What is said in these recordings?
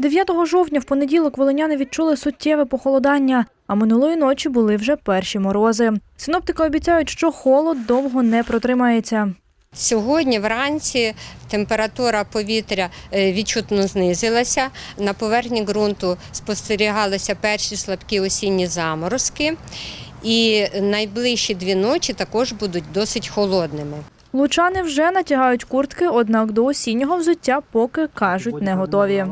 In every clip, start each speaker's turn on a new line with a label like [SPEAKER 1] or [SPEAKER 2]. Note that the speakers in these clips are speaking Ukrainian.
[SPEAKER 1] 9 жовтня в понеділок волиняни відчули суттєве похолодання, а минулої ночі були вже перші морози. Синоптики обіцяють, що холод довго не протримається.
[SPEAKER 2] Сьогодні вранці температура повітря е, відчутно знизилася. На поверхні ґрунту спостерігалися перші слабкі осінні заморозки. І найближчі дві ночі також будуть досить холодними.
[SPEAKER 1] Лучани вже натягають куртки, однак до осіннього взуття поки кажуть не готові.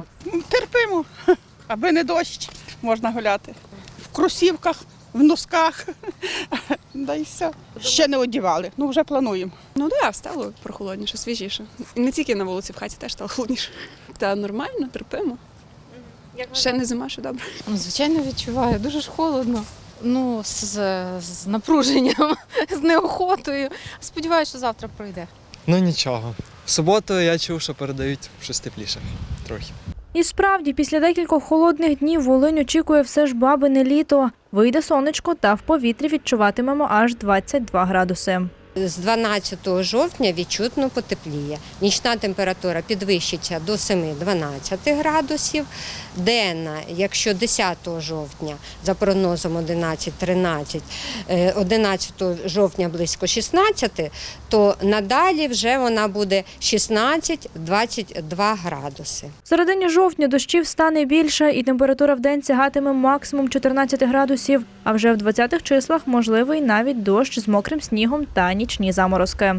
[SPEAKER 3] Терпимо, аби не дощ, можна гуляти. В кросівках, в носках. Да і все. Ще не одівали, ну вже плануємо.
[SPEAKER 4] Ну так, да, стало прохолодніше, свіжіше. І не тільки на вулиці, в хаті теж стало холодніше. Та нормально, терпимо. Ще не зима, ще добре.
[SPEAKER 5] Ну, звичайно, відчуваю. Дуже ж холодно. Ну, з, з напруженням, з неохотою. Сподіваюся, що завтра пройде.
[SPEAKER 6] Ну нічого. В суботу я чув, що передають щось тепліше трохи.
[SPEAKER 1] І справді, після декількох холодних днів Волинь очікує все ж бабине літо. Вийде сонечко та в повітрі відчуватимемо аж 22 градуси.
[SPEAKER 2] З 12 жовтня відчутно потепліє. Нічна температура підвищиться до 7-12 градусів. Денна, якщо 10 жовтня, за прогнозом 11-13, е, 11 жовтня близько 16, то надалі вже вона буде 16-22 градуси.
[SPEAKER 1] В середині жовтня дощів стане більше, і температура в день сягатиме максимум 14 градусів. А вже в 20-х числах можливий навіть дощ з мокрим снігом та нічні заморозки.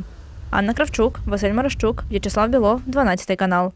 [SPEAKER 1] Анна Кравчук, Василь Марощук, В'ячеслав Білов, 12 канал.